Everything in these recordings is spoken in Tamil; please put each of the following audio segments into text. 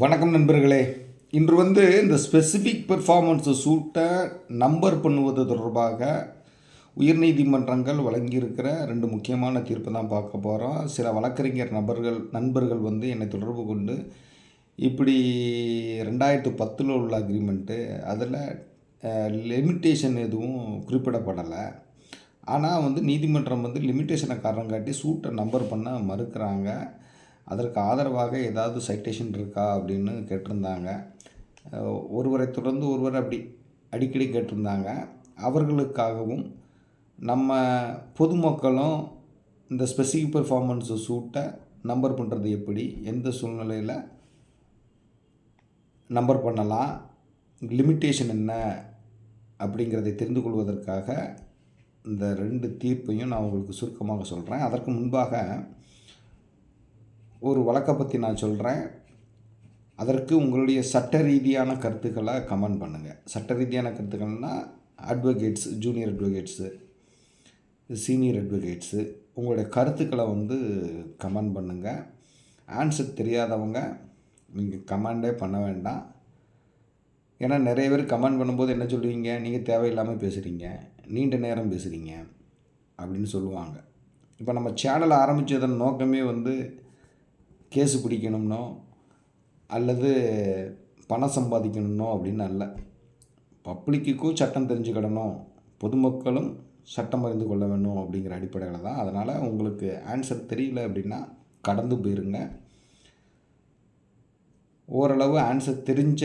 வணக்கம் நண்பர்களே. இன்று வந்து இந்த ஸ்பெசிஃபிக் பெர்ஃபார்மன்ஸை சூட்டை நம்பர் பண்ணுவது தொடர்பாக உயர்நீதிமன்றங்கள் வழங்கியிருக்கிற ரெண்டு முக்கியமான தீர்ப்பு தான் பார்க்க போகிறோம் சில வழக்கறிஞர் நபர்கள் நண்பர்கள் வந்து என்னை தொடர்பு கொண்டு இப்படி ரெண்டாயிரத்து பத்தில் உள்ள அக்ரிமெண்ட்டு அதில் லிமிட்டேஷன் எதுவும் குறிப்பிடப்படலை. ஆனால் வந்து நீதிமன்றம் வந்து லிமிட்டேஷனை காரணம் காட்டி சூட்டை நம்பர் பண்ண மறுக்கிறாங்க. அதற்கு ஆதரவாக ஏதாவது சைட்டேஷன் இருக்கா அப்படின்னு கேட்டிருந்தாங்க. ஒருவரை தொடர்ந்து ஒருவர் அப்படி அடிக்கடி கேட்டிருந்தாங்க. அவர்களுக்காகவும் நம்ம பொதுமக்களும் இந்த ஸ்பெசிஃபிக் பெர்ஃபார்மன்ஸை சூட்டை நம்பர் பண்ணுறது எப்படி எந்த சூழ்நிலையில் நம்பர் பண்ணலாம் லிமிட்டேஷன் என்ன அப்படிங்கிறதை தெரிந்து கொள்வதற்காக இந்த ரெண்டு தீர்ப்பையும் நான் உங்களுக்கு சுருக்கமாக சொல்கிறேன் அதற்கு முன்பாக ஒரு வழக்கை பற்றி நான் சொல்கிறேன் அதற்கு உங்களுடைய சட்ட ரீதியான கருத்துக்களை கமெண்ட் பண்ணுங்கள் சட்ட ரீதியான கருத்துக்கள்னால் advocates junior advocates senior advocates உங்களுடைய கருத்துக்களை வந்து கமெண்ட் பண்ணுங்கள் ஆன்சர் தெரியாதவங்க நீங்கள் கமெண்டே பண்ண வேண்டாம். ஏன்னா நிறைய பேர் கமெண்ட் பண்ணும்போது என்ன சொல்லுவீங்க? நீங்கள் தேவையில்லாமல் பேசுகிறீங்க நீண்ட நேரம் பேசுகிறீங்க அப்படின்னு சொல்லுவாங்க. இப்போ நம்ம சேனல் ஆரம்பித்ததன் நோக்கமே வந்து கேஸு பிடிக்கணும்னோ அல்லது பணம் சம்பாதிக்கணும்னோ அப்படின்னு அல்ல. பப்ளிக்குக்கும் சட்டம் தெரிஞ்சுக்கிடணும். பொதுமக்களும் சட்டம் அறிந்து கொள்ள வேணும் அப்படிங்கிற அடிப்படையில் தான். அதனால் உங்களுக்கு ஆன்சர் தெரியல அப்படின்னா கடந்து போயிருங்க. ஓரளவு ஆன்சர் தெரிஞ்ச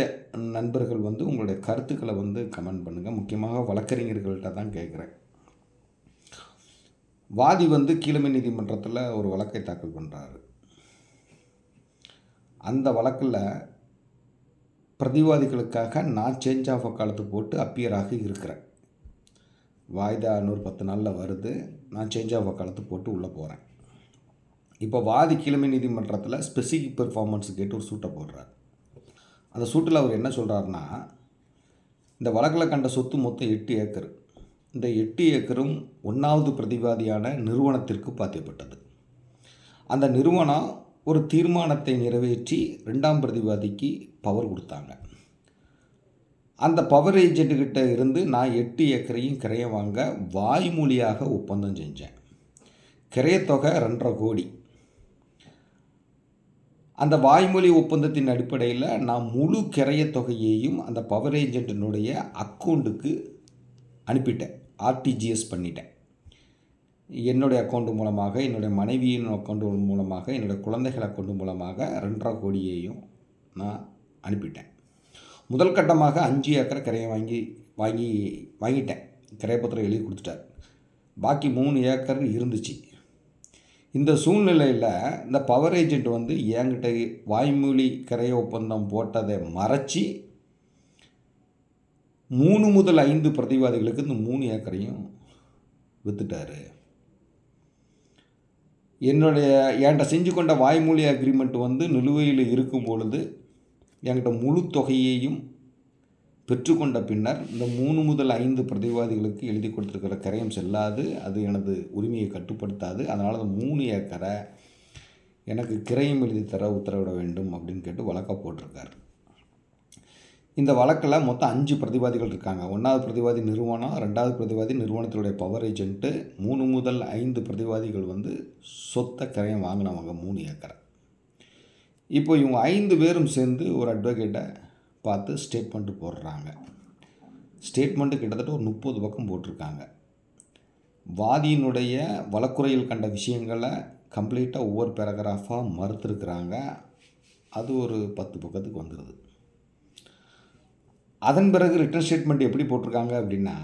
நண்பர்கள் வந்து உங்களுடைய கருத்துக்களை வந்து கமெண்ட் பண்ணுங்கள் முக்கியமாக வழக்கறிஞர்கள்ட்ட தான் கேட்குறேன். வாதி வந்து கீழமை நீதிமன்றத்தில் ஒரு வழக்கை தாக்கல் பண்ணுறாரு அந்த வழக்கில் பிரதிவாதிகளுக்காக நான் சேஞ்ச் ஆஃப் காலத்து போட்டு அப்பியராக இருக்கிறேன். வாய்தா நூறு பத்து நாளில் வருது. நான் சேஞ்ச் ஆஃப் காலத்து போட்டு உள்ளே போகிறேன் இப்போ வாதி கிழமை நீதிமன்றத்தில் ஸ்பெசிஃபிக் பெர்ஃபார்மன்ஸ் கேட்டு ஒரு சூட்டை போடுறார். அந்த சூட்டில் அவர் என்ன சொல்கிறாருன்னா இந்த வழக்கில் கண்ட சொத்து மொத்தம் எட்டு ஏக்கர். இந்த எட்டு ஏக்கரும் ஒன்றாவது பிரதிவாதியான நிறுவனத்திற்கு பாத்தியப்பட்டது. அந்த நிறுவனம் ஒரு தீர்மானத்தை நிறைவேற்றி ரெண்டாம் பிரதிவாதிக்கு பவர் கொடுத்தாங்க. அந்த பவர் ஏஜென்ட்டுக்கிட்ட இருந்து நான் எட்டு ஏக்கரையும் கிரையை வாங்க வாய்மொழியாக ஒப்பந்தம் செஞ்சேன். கிரையத்தொகை ரெண்டரை கோடி. அந்த வாய்மொழி ஒப்பந்தத்தின் அடிப்படையில் நான் முழு கிரைய தொகையையும் அந்த பவர் ஏஜென்ட்டினுடைய அக்கௌண்ட்டுக்கு அனுப்பிட்டேன். ஆர்டிஜிஎஸ் பண்ணிட்டேன். என்னுடைய அக்கௌண்ட் மூலமாக என்னுடைய மனைவியின் அக்கௌண்ட் மூலமாக என்னுடைய குழந்தைகள் அக்கௌண்ட் மூலமாக ரெண்டரை கோடியையும் நான் அனுப்பிட்டேன். முதல் கட்டமாக அஞ்சு ஏக்கரை கிரையை வாங்கி வாங்கி வாங்கிட்டேன். கிரையப்பத்திரம் எழுதி கொடுத்துட்டார். பாக்கி மூணு ஏக்கர் இருந்துச்சு. இந்த சூழ்நிலையில் இந்த பவர் ஏஜென்ட் வந்து என்கிட்ட வாய்மொழி கிரைய ஒப்பந்தம் போட்டதை மறைச்சி மூணு முதல் ஐந்து பிரதிவாதிகளுக்கு இந்த மூணு ஏக்கரையும் விற்றுட்டாரு என்னுடைய என்கிட்ட செஞ்சு கொண்ட வாய்மொழி அக்ரிமெண்ட் வந்து நிலுவையில் இருக்கும் பொழுது என்கிட்ட முழு தொகையையும் பெற்றுக்கொண்ட பின்னர் இந்த மூணு முதல் ஐந்து பிரதிவாதிகளுக்கு எழுதி கொடுத்துருக்கிற கரையும் செல்லாது அது எனது உரிமையை கட்டுப்படுத்தாது அதனால் அந்த மூணு ஏக்கரை எனக்கு கிரையும் எழுதி தர உத்தரவிட வேண்டும் அப்படின்னு கேட்டு வழக்க போட்டிருக்காரு. இந்த வழக்கில் மொத்தம் அஞ்சு பிரதிவாதிகள் இருக்காங்க. ஒன்றாவது பிரதிவாதி நிறுவனம் ரெண்டாவது பிரதிவாதி நிறுவனத்தினுடைய பவர் ஏஜென்ட்டு மூணு முதல் ஐந்து பிரதிவாதிகள் வந்து சொத்தை கரையம் வாங்கினவங்க மூணு ஏக்கரை. இப்போ இவங்க ஐந்து பேரும் சேர்ந்து ஒரு அட்வொகேட்டை பார்த்து ஸ்டேட்மெண்ட்டு போடுறாங்க. ஸ்டேட்மெண்ட்டு கிட்டத்தட்ட ஒரு முப்பது பக்கம் போட்டிருக்காங்க. வாதியினுடைய வழக்குறையில் கண்ட விஷயங்களை கம்ப்ளீட்டாக ஒவ்வொரு பேராகிராஃபாக மறுத்துருக்குறாங்க. அது ஒரு பத்து பக்கத்துக்கு வந்துடுது அதன் பிறகு ரிட்டர்ன் ஸ்டேட்மெண்ட் எப்படி போட்டிருக்காங்க அப்படின்னா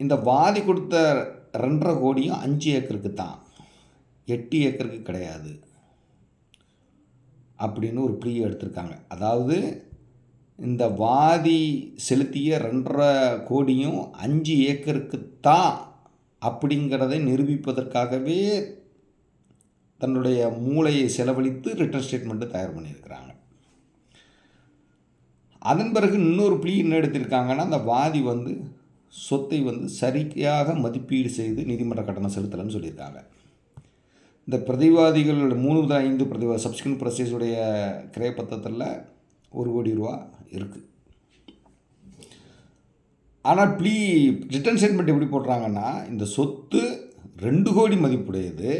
இந்த வாதி கொடுத்த ரெண்டரை கோடியும் அஞ்சு ஏக்கருக்கு தான். எட்டு ஏக்கருக்கு கிடையாது. அப்படின்னு ஒரு ப்ளீ எடுத்திருக்காங்க. அதாவது இந்த வாதி செலுத்திய ரெண்டரை கோடியும் அஞ்சு ஏக்கருக்கு தான் அப்படிங்கிறதை நிரூபிப்பதற்காகவே தன்னுடைய மூளையை செலவழித்து ரிட்டர்ன் ஸ்டேட்மெண்ட்டு தயார் பண்ணியிருக்கிறாங்க. அதன் பிறகு இன்னொரு ப்ளீ என்ன எடுத்திருக்காங்கன்னா அந்த வாதி வந்து சொத்தை வந்து சரியாக மதிப்பீடு செய்து நீதிமன்ற கட்டணம் செலுத்தலைன்னு சொல்லியிருக்காங்க. இந்த பிரதிவாதிகளோட மூணு முதல் ஐந்து பிரதிவா சப்ஸ்கிரிப்ட் ப்ரொசஸுடைய கிரய பத்திரத்தில் ஒரு கோடி ரூபா இருக்குது ஆனால் ப்ளீ ரிட்டர்ன் ஸ்டேட்மெண்ட் எப்படி போடுறாங்கன்னா இந்த சொத்து ரெண்டு கோடி மதிப்புடையது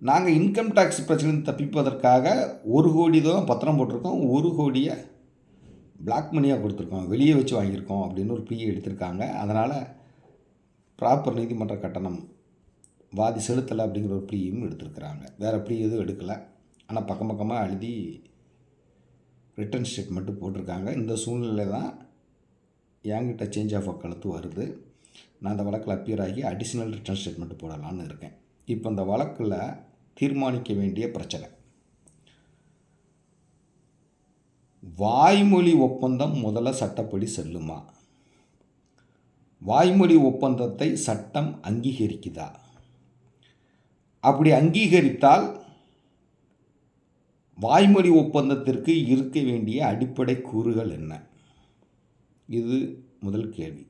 நாங்கள் இன்கம் டேக்ஸ் பிரச்சனை தப்பிப்பதற்காக ஒரு கோடி தான் பத்திரம் போட்டிருக்கோம். ஒரு கோடியை பிளாக் மணியாக கொடுத்துருக்கோம். வெளியே வச்சு வாங்கியிருக்கோம் அப்படின்னு ஒரு ப்ளீ எடுத்திருக்காங்க. அதனால் ப்ராப்பர் நீதிமன்ற கட்டணம் வாதி செலுத்தலை அப்படிங்கிற ஒரு ப்ரீயும் எடுத்திருக்கிறாங்க. வேறு ப்ரீ எதுவும் எடுக்கலை. ஆனால் பக்கம் பக்கமாக எழுதி ரிட்டர்ன் ஸ்டேட்மெண்ட்டு போட்டிருக்காங்க. இந்த சூழ்நிலை தான் என்கிட்ட சேஞ்ச் ஆஃப் வக்காலத்து வருது. நான் அந்த வழக்கில் அப்பியர் ஆகி அடிஷ்னல் ரிட்டர்ன் ஸ்டேட்மெண்ட் போடலான்னு இருக்கேன். இப்போ இந்த வழக்கில் தீர்மானிக்க வேண்டிய பிரச்சனை. வாய்மொழி ஒப்பந்தம் முதல்ல சட்டப்படி செல்லுமா? வாய்மொழி ஒப்பந்தத்தை சட்டம் அங்கீகரிக்குதா? அப்படி அங்கீகரித்தால் வாய்மொழி ஒப்பந்தத்திற்கு இருக்க வேண்டிய அடிப்படை கூறுகள் என்ன? இது முதல் கேள்வி.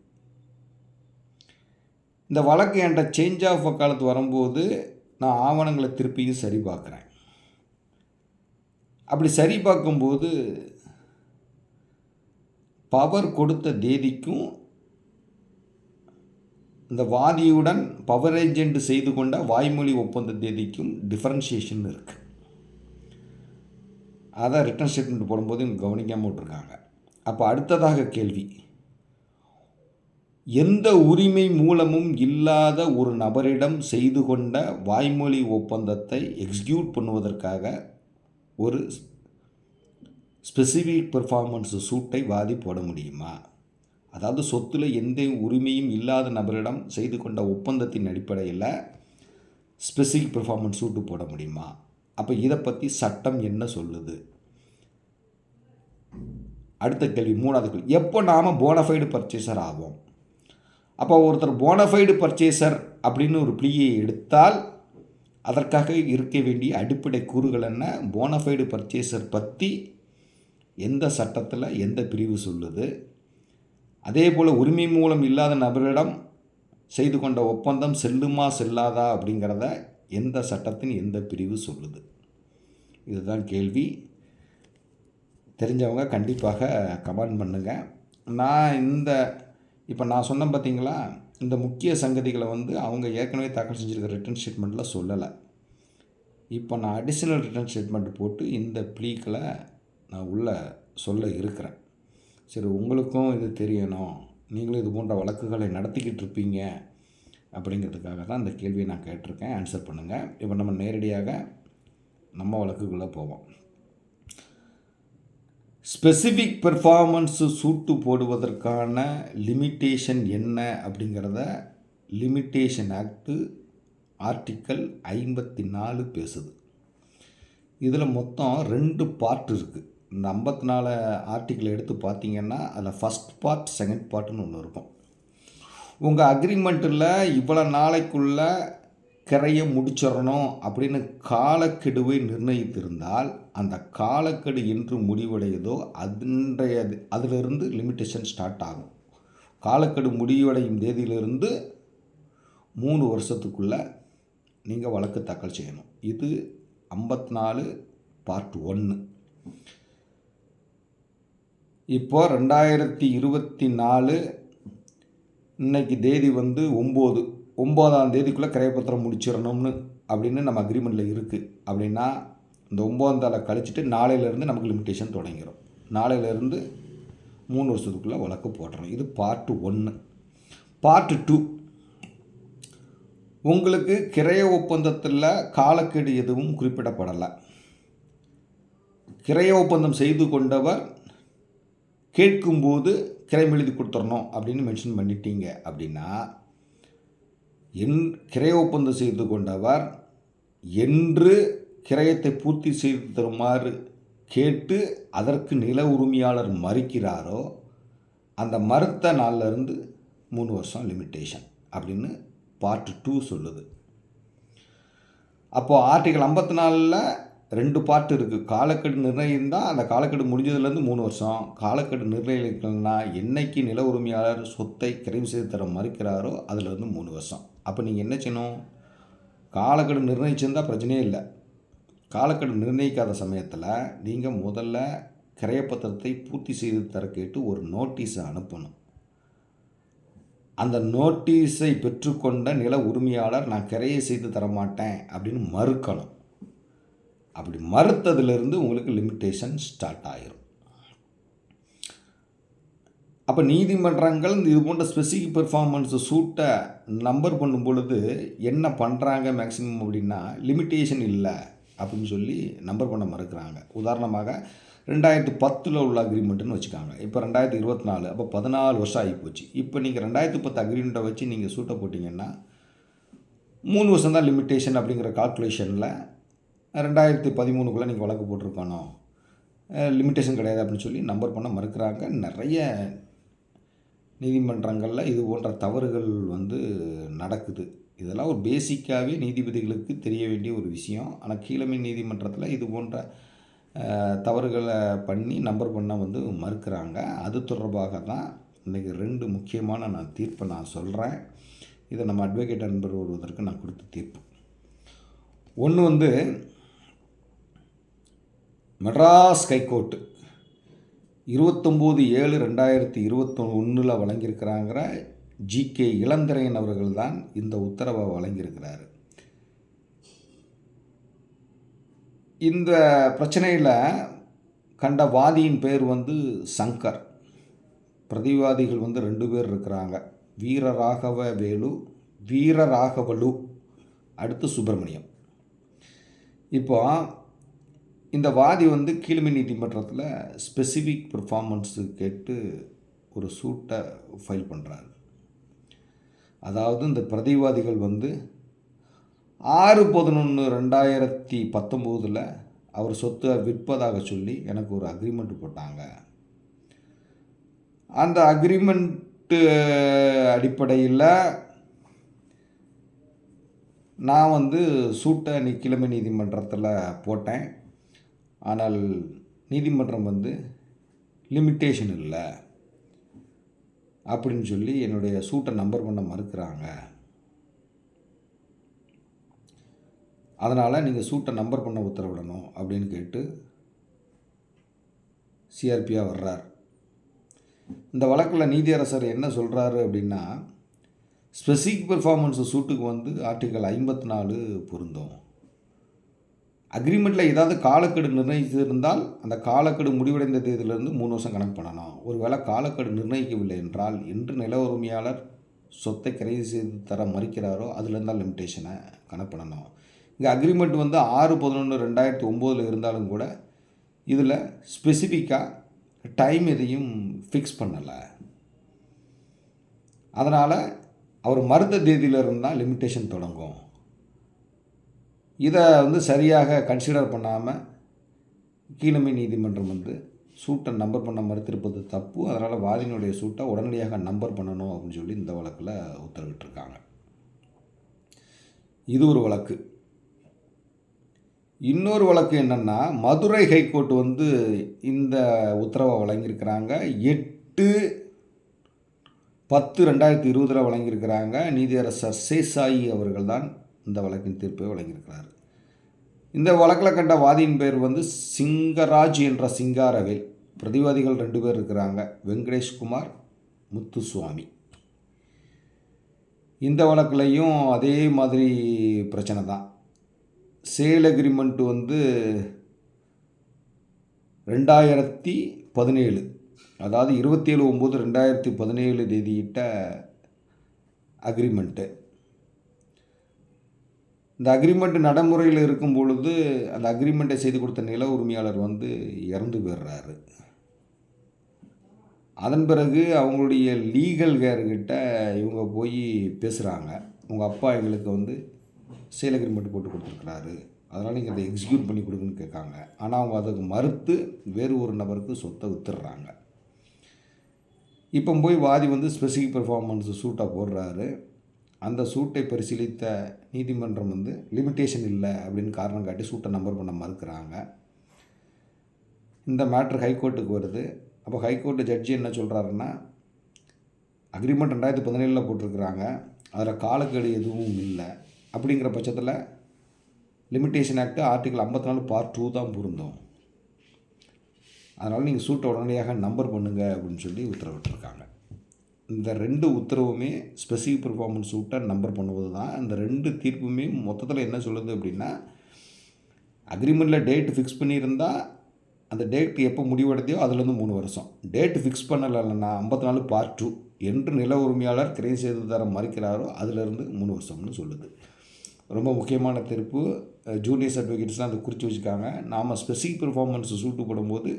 இந்த வழக்கு என்கிட்ட சேஞ்ச் ஆஃப் வக்காலத்து வரும்போது நான் ஆவணங்களை திருப்பியும் சரி பார்க்குறேன் அப்படி சரி பார்க்கும்போது பவர் கொடுத்த தேதிக்கும் இந்த வாதியுடன் பவர் ஏஜென்ட் செய்து கொண்ட வாய்மொழி ஒப்பந்த தேதிக்கும் டிஃப்ரென்ஷியேஷன் இருக்குது அதை ரிட்டர்ன் ஸ்டேட்மெண்ட் போடும்போது இவங்க கவனிக்காமல் விட்ருக்காங்க அப்போ அடுத்ததாக கேள்வி. எந்த உரிமை மூலமும் இல்லாத ஒரு நபரிடம் செய்து கொண்ட வாய்மொழி ஒப்பந்தத்தை எக்ஸிக்யூட் பண்ணுவதற்காக ஒரு ஸ்பெசிஃபிக் பெர்ஃபார்மன்ஸ் சூட்டை வாதி போட முடியுமா? அதாவது சொத்தில் எந்த உரிமையும் இல்லாத நபரிடம் செய்து கொண்ட ஒப்பந்தத்தின் அடிப்படையில் ஸ்பெசிஃபிக் பெர்ஃபார்மன்ஸ் சூட்டு போட முடியுமா? அப்போ இதை பற்றி சட்டம் என்ன சொல்லுது? அடுத்த கேள்வி மூணாவது கேள்வி. எப்போ நாம் போனஃபைடு பர்ச்சேசர் ஆகும் அப்போ ஒருத்தர் போனஃபைடு பர்ச்சேசர் அப்படின்னு ஒரு பிளியை எடுத்தால் அதற்காக இருக்க வேண்டிய அடிப்படை கூறுகள் என்ன? போனஃபைடு பர்ச்சேசர் பற்றி எந்த சட்டத்தில் எந்த பிரிவு சொல்லுது? அதே போல் உரிமை மூலம் இல்லாத நபரிடம் செய்து கொண்ட ஒப்பந்தம் செல்லுமா செல்லாதா அப்படிங்கிறத எந்த சட்டத்தின் எந்த பிரிவு சொல்லுது? இதுதான் கேள்வி. தெரிஞ்சவங்க கண்டிப்பாக கமெண்ட் பண்ணுங்கள் நான் இந்த இப்போ நான் சொன்னேன் பார்த்தீங்களா இந்த முக்கிய சங்கதிகளை வந்து அவங்க ஏற்கனவே தாக்கல் செஞ்சுருக்க ரிட்டர்ன் ஸ்டேட்மெண்ட்டில் சொல்லலை. இப்போ நான் அடிஷ்னல் ரிட்டர்ன் ஸ்டேட்மெண்ட் போட்டு இந்த ப்ளீக்களை நான் உள்ளே சொல்ல இருக்கிறேன். சரி உங்களுக்கும் இது தெரியணும். நீங்களும் இது போன்ற வழக்குகளை நடத்திக்கிட்டு இருப்பீங்க அப்படிங்கிறதுக்காக தான் இந்த கேள்வியை நான் கேட்டிருக்கேன். ஆன்சர் பண்ணுங்கள் இப்போ நம்ம நேரடியாக நம்ம வழக்குக்குள்ளே போவோம். ஸ்பெசிஃபிக் பெர்ஃபார்மன்ஸு சூட்டு போடுவதற்கான லிமிட்டேஷன் என்ன அப்படிங்கிறத லிமிட்டேஷன் ஆக்டு ஆர்டிக்கல் ஐம்பத்தி நாலு பேசுது. இதில் மொத்தம் ரெண்டு பார்ட் இருக்குது இந்த ஐம்பத்தி நாலு ஆர்டிக்கிள் எடுத்து பார்த்தீங்கன்னா அதில் ஃபஸ்ட் பார்ட் செகண்ட் பார்ட்டுன்னு ஒன்று இருக்கும். உங்கள் அக்ரிமெண்ட்டில் இவ்வளோ நாளைக்குள்ளே கரையை முடிச்சிடணும் அப்படின்னு காலக்கெடுவை நிர்ணயித்திருந்தால் அந்த காலக்கெடு என்று முடிவடையுதோ அன்றைய அதிலிருந்து லிமிட்டேஷன் ஸ்டார்ட் ஆகும். காலக்கெடு முடிவடையும் தேதியிலிருந்து மூணு வருஷத்துக்குள்ளே நீங்கள் வழக்கு தாக்கல் செய்யணும். இது ஐம்பத்தி நாலு பார்ட் ஒன்று இப்போ ரெண்டாயிரத்தி இருபத்தி நாலு இன்னைக்கு தேதி வந்து ஒம்பது. ஒம்போதாம் தேதிக்குள்ளே கிரையப்பத்திரம் முடிச்சிடணும்னு அப்படின்னு நம்ம அக்ரிமெண்ட்டில் இருக்குது அப்படின்னா இந்த ஒம்போதாம் தேதி கழிச்சிட்டு நாளையிலேருந்து நமக்கு லிமிட்டேஷன் தொடங்கிடும் நாளையிலேருந்து மூணு வருஷத்துக்குள்ளே வழக்கு போட்டுறோம் இது பார்ட்டு ஒன்று பார்ட்டு டூ உங்களுக்கு கிரைய ஒப்பந்தத்தில் காலக்கெடு எதுவும் குறிப்பிடப்படலை. கிரைய ஒப்பந்தம் செய்து கொண்டவர் கேட்கும்போது கிரைம் எழுதி கொடுத்துடணும் அப்படின்னு மென்ஷன் பண்ணிட்டீங்க அப்படின்னா என் கிரைய ஒப்பந்தம் செய்து கொண்டவர் என்று கிரயத்தை பூர்த்தி செய்து தருமாறு கேட்டு அதற்கு நில உரிமையாளர் மறுக்கிறாரோ அந்த மறுத்த நாளிலிருந்து மூணு வருஷம் லிமிட்டேஷன் அப்படின்னு பார்ட் டூ சொல்லுது. அப்போது ஆர்டிகல் ஐம்பத்தி நாலில் ரெண்டு பார்ட் இருக்குது காலக்கெடு நிர்ணயம் தான் அந்த காலக்கெடு முடிஞ்சதுலேருந்து மூணு வருஷம். காலக்கெடு நிர்ணயிக்கலன்னா என்னைக்கு நில உரிமையாளர் சொத்தை கிரைம் செய்து தர மறுக்கிறாரோ அதுலேருந்து மூணு வருஷம். அப்போ நீங்கள் என்ன செய்யணும்? காலக்கெடு நிர்ணயிச்சிருந்தால் பிரச்சனையே இல்லை. காலக்கெடு நிர்ணயிக்காத சமயத்தில் நீங்கள் முதல்ல கிரையப்பத்திரத்தை பூர்த்தி செய்து தர கேட்டு ஒரு நோட்டீஸை அனுப்பணும். அந்த நோட்டீஸை பெற்றுக்கொண்ட நில உரிமையாளர் நான் கிரையை செய்து தரமாட்டேன் அப்படின்னு மறுக்கணும். அப்படி மறுத்ததுலேருந்து உங்களுக்கு லிமிட்டேஷன் ஸ்டார்ட் ஆயிரும். அப்போ நீதிமன்றங்கள் இது போன்ற ஸ்பெசிஃபிக் பெர்ஃபார்மன்ஸை சூட்டை நம்பர் பண்ணும் பொழுது என்ன பண்ணுறாங்க மேக்ஸிமம் அப்படின்னா லிமிட்டேஷன் இல்லை அப்படின்னு சொல்லி நம்பர் பண்ண மறுக்கிறாங்க. உதாரணமாக ரெண்டாயிரத்து பத்தில் உள்ள அக்ரிமெண்ட்டுன்னு வச்சுக்காங்க. இப்போ ரெண்டாயிரத்து இருபத்தி நாலு அப்போ பதினாலு வருஷம் ஆகி போச்சு. இப்போ நீங்கள் ரெண்டாயிரத்து பத்து அக்ரிமெண்ட்டை வச்சு நீங்கள் சூட்டை போட்டிங்கன்னா மூணு வருஷம் தான் லிமிட்டேஷன் அப்படிங்கிற கால்குலேஷனில் ரெண்டாயிரத்து பதிமூணுக்குள்ளே நீங்கள் வழக்கு போட்டிருக்கணும். லிமிட்டேஷன் கிடையாது அப்படின்னு சொல்லி நம்பர் பண்ண மறுக்கிறாங்க. நிறைய நீதிமன்றங்களில் இது போன்ற தவறுகள் வந்து நடக்குது. இதெல்லாம் ஒரு பேசிக்காகவே நீதிபதிகளுக்கு தெரிய வேண்டிய ஒரு விஷயம். ஆனால் கீழமை நீதிமன்றத்தில் இது போன்ற தவறுகளை பண்ணி நம்பர் பண்ண வந்து மறுக்கிறாங்க. அது தொடர்பாக தான் இன்றைக்கி ரெண்டு முக்கியமான நான் தீர்ப்பை நான் சொல்கிறேன் இதை நம்ம அட்வொகேட் நண்பர் ஒருவதற்கு நான் கொடுத்த தீர்ப்பு. ஒன்று வந்து மெட்ராஸ் ஹைகோர்ட்டு இருபத்தொம்போது ஏழு ரெண்டாயிரத்தி இருபத்தொன்னில் வழங்கியிருக்கிறாங்கிற ஜிகே இளந்திரையன் அவர்கள் தான் இந்த உத்தரவை வழங்கியிருக்கிறாரு. இந்த பிரச்சனையில் கண்ட வாதியின் பேர் வந்து சங்கர். பிரதிவாதிகள் வந்து ரெண்டு பேர் இருக்கிறாங்க. வீரராகவ வேலு வீரராகவலு அடுத்து சுப்பிரமணியம். இப்போ இந்த வாதி வந்து கீழ்மை நீதிமன்றத்தில் ஸ்பெசிஃபிக் பெர்ஃபார்மன்ஸு கேட்டு ஒரு சூட்டை ஃபைல் பண்ணுறாரு அதாவது இந்த பிரதிவாதிகள் வந்து ஆறு பதினொன்று ரெண்டாயிரத்தி பத்தொம்போதில் அவர் சொத்தை விற்பதாக சொல்லி எனக்கு ஒரு அக்ரிமெண்ட் போட்டாங்க. அந்த அக்ரிமெண்ட்டு அடிப்படையில் நான் வந்து சூட்டை நீ கிழமை நீதிமன்றத்தில் போட்டேன். ஆனால் நீதிமன்றம் வந்து லிமிட்டேஷன் இல்லை. அப்படின்னு சொல்லி என்னுடைய சூட்டை நம்பர் பண்ண மறுக்கிறாங்க. அதனால் நீங்கள் சூட்டை நம்பர் பண்ண உத்தரவிடணும் அப்படின்னு கேட்டு சிஆர்பியாக வர்றார். இந்த வழக்கில் நீதியரசர் என்ன சொல்கிறாரு அப்படின்னா ஸ்பெசிஃபிக் பெர்ஃபார்மன்ஸ் சூட்டுக்கு வந்து ஆர்டிக்கல் ஐம்பத்தி நாலு பொருந்தும். அக்ரிமெண்ட்டில் ஏதாவது காலக்கெடு நிர்ணயித்திருந்தால் அந்த காலக்கெடு முடிவடைந்த தேதியிலிருந்து மூணு வருஷம் கணக்கு பண்ணணும். ஒருவேளை காலக்கெடு நிர்ணயிக்கவில்லை என்றால் என்று நில உரிமையாளர் சொத்தை கிரைது செய்து தர மறுக்கிறாரோ அதுலேருந்து தான் லிமிட்டேஷனை கணக்கு பண்ணணும். இங்கே அக்ரிமெண்ட் வந்து ஆறு பதினொன்று ரெண்டாயிரத்தி ஒம்போதில் இருந்தாலும் கூட இதில் ஸ்பெசிஃபிக்காக டைம் எதையும் ஃபிக்ஸ் பண்ணலை. அதனால் அவர் மருந்த தேதியிலிருந்து தான் லிமிட்டேஷன் தொடங்கும். இதை வந்து சரியாக கன்சிடர் பண்ணாமல் கீழமை நீதிமன்றம் வந்து சூட்டை நம்பர் பண்ண மறுத்திருப்பது தப்பு. அதனால் வாதினுடைய சூட்டை உடனடியாக நம்பர் பண்ணணும் அப்படின்னு சொல்லி இந்த வழக்கில் உத்தரவிட்டிருக்காங்க. இது ஒரு வழக்கு. இன்னொரு வழக்கு என்னென்னா மதுரை ஹைகோர்ட் வந்து இந்த உத்தரவை வழங்கியிருக்கிறாங்க. எட்டு பத்து ரெண்டாயிரத்தி இருபதில் வழங்கியிருக்கிறாங்க. நீதியரசர் சேசாயி அவர்கள் தான் இந்த வழக்கின் தீர்ப்பை வழங்கியிருக்கிறார். இந்த வழக்கில் கண்ட வாதியின் பேர் வந்து சிங்கராஜ் என்ற சிங்காரவேல். பிரதிவாதிகள் ரெண்டு பேர் இருக்கிறாங்க. வெங்கடேஷ்குமார் முத்துசுவாமி. இந்த வழக்குலையும் அதே மாதிரி பிரச்சனை தான். சேல் அக்ரிமெண்ட் வந்து ரெண்டாயிரத்தி பதினேழு. அதாவது இருபத்தேழு ஒம்பது ரெண்டாயிரத்தி பதினேழு தேதியிட்ட அக்ரிமெண்ட்டு. இந்த அக்ரிமெண்ட் நடைமுறையில் இருக்கும் பொழுது அந்த அக்ரிமெண்ட்டை செய்து கொடுத்த நில உரிமையாளர் வந்து இறந்து போயிடுறாரு. அதன் பிறகு அவங்களுடைய லீகல் கேர்கிட்ட இவங்க போய் பேசுகிறாங்க உங்கள் அப்பா எங்களுக்கு வந்து சேல் அக்ரிமெண்ட் போட்டு கொடுத்துருக்குறாரு. அதனால் நீங்கள் அதை எக்ஸிக்யூட் பண்ணி கொடுங்கன்னு கேட்காங்க. ஆனால் அவங்க அதுக்கு மறுத்து வேறு ஒரு நபருக்கு சொத்தை வித்துடுறாங்க. இப்போ போய் வாதி வந்து ஸ்பெசிஃபிக் பெர்ஃபார்மன்ஸ் சூட்டாக போடுறாரு. அந்த சூட்டை பரிசீலித்த நீதிமன்றம் வந்து லிமிட்டேஷன் இல்லை அப்படின்னு காரணம் காட்டி சூட்டை நம்பர் பண்ண மறுக்கிறாங்க. இந்த மேட்ரு ஹைகோர்ட்டுக்கு வருது. அப்போ ஹைகோர்ட்டு ஜட்ஜி என்ன சொல்கிறாருன்னா அக்ரிமெண்ட் ரெண்டாயிரத்தி பதினேழில் போட்டிருக்கிறாங்க. அதில் காலக்கெடு எதுவும் இல்லை. அப்படிங்கிற பட்சத்தில் லிமிட்டேஷன் ஆக்ட் ஆர்டிகல் ஐம்பத்தி நாலு பார்ட் டூ தான் பொருந்தும். அதனால் நீங்கள் சூட்டை உடனடியாக நம்பர் பண்ணுங்க அப்படின்னு சொல்லி உத்தரவிட்டிருக்காங்க. இந்த ரெண்டு உத்தரவுமே ஸ்பெசிஃபிக் பெர்ஃபார்மன்ஸ் சூட்டை நம்பர் பண்ணுவது தான் இந்த ரெண்டு தீர்ப்புமே மொத்தத்தில் என்ன சொல்லுது அப்படின்னா அக்ரிமெண்ட்டில் டேட் ஃபிக்ஸ் பண்ணியிருந்தால் அந்த டேட் எப்போ முடிவடைதையோ அதுலேருந்து மூணு வருஷம். டேட் ஃபிக்ஸ் பண்ணலைன்னா ஐம்பத்தி நாலு பார்ட் டூ என்று நில உரிமையாளர் கிரை செய்து தர மறுக்கிறாரோ அதிலிருந்து மூணு வருஷம்னு சொல்லுது. ரொம்ப முக்கியமான தீர்ப்பு. ஜூனியர்ஸ் அட்வொகேட்ஸ்லாம் அதை குறித்து வச்சுக்காங்க நாம் ஸ்பெசிஃபிக் பெர்ஃபார்மன்ஸ் சூட்டு போடும்போது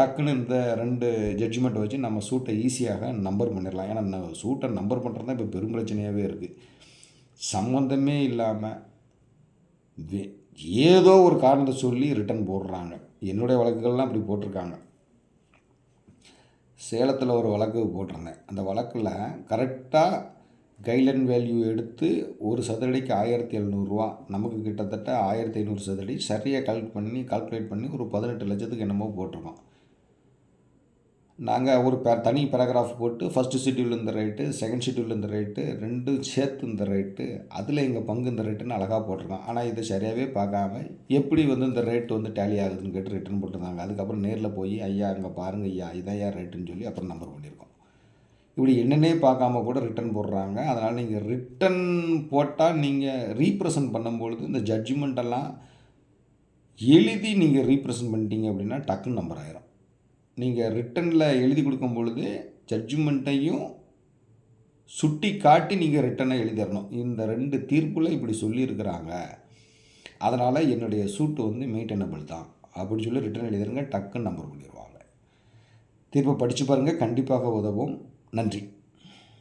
டக்குன்னு இந்த ரெண்டு ஜட்ஜ்மெண்ட்டை வச்சு நம்ம சூட்டை ஈஸியாக நம்பர் பண்ணிடலாம். ஏன்னா ந- சூட்டை நம்பர் பண்ணுறது தான் இப்போ பெரும் பிரச்சனையாகவே இருக்குது சம்மந்தமே இல்லாமல் வே- ஏதோ ஒரு காரணத்தை சொல்லி ரிட்டர்ன் போடுறாங்க. என்னுடைய வழக்குகள்லாம் இப்படி போட்டிருக்காங்க. சேலத்தில் ஒரு வழக்கு போட்டிருந்தேன். அந்த வழக்கில் கரெக்டாக கைட்லைன் வேல்யூ எடுத்து ஒரு சதுரடிக்கு ஆயிரத்தி எழுநூறுவா நமக்கு கிட்டத்தட்ட ஆயிரத்தி ஐநூறு சதுரடி சரியாக கால்குலேட் பண்ணி கால்குலேட் பண்ணி ஒரு பதினெட்டு லட்சத்துக்கு என்னமோ போட்டிருக்கோம். நாங்கள் ஒரு பே தனி பேராகிராஃப் போட்டு ஃபஸ்ட்டு ஷெட்யூல் இந்த ரேட்டு செகண்ட் ஷெட்யூல் இந்த ரேட்டு ரெண்டும் சேர்த்து இந்த ரேட்டு அதில் எங்கள் பங்கு இந்த ரேட்டுன்னு அழகாக போட்டிருக்கோம். ஆனால் இதை சரியாகவே பார்க்காம எப்படி வந்து இந்த ரேட் வந்து டேலி ஆகுதுன்னு கேட்டு ரிட்டர்ன் போட்டிருந்தாங்க. அதுக்கப்புறம் நேரில் போய் ஐயா அங்கே பாருங்கள் ஐயா இதான் ஐயா ரேட்டுன்னு சொல்லி அப்புறம் நம்பர் பண்ணியிருக்கோம். இப்படி என்னன்னே பார்க்காம கூட ரிட்டர்ன் போடுறாங்க. அதனால் நீங்கள் ரிட்டன் போட்டால் நீங்கள் ரீப்ரசன்ட் பண்ணும்பொழுது இந்த ஜட்ஜ்மெண்ட்டெல்லாம் எழுதி நீங்கள் ரீப்ரசன்ட் பண்ணிட்டீங்க அப்படின்னா டக்குன்னு நம்பர் ஆயிரும். நீங்கள் ரிட்டனில் எழுதி கொடுக்கும் பொழுது ஜட்ஜ்மெண்ட்டையும் சுட்டி காட்டி நீங்கள் ரிட்டனை எழுதிடணும். இந்த ரெண்டு தீர்ப்பில் இப்படி சொல்லியிருக்கிறாங்க. அதனால் என்னுடைய சூட்டு வந்து மெயின்டெனபிள் தான். அப்படின்னு சொல்லி ரிட்டன் எழுதிருங்க டக்குன்னு நம்பர் பண்ணிடுவாங்க. தீர்ப்பை படித்து பாருங்கள் கண்டிப்பாக உதவும். நன்றி.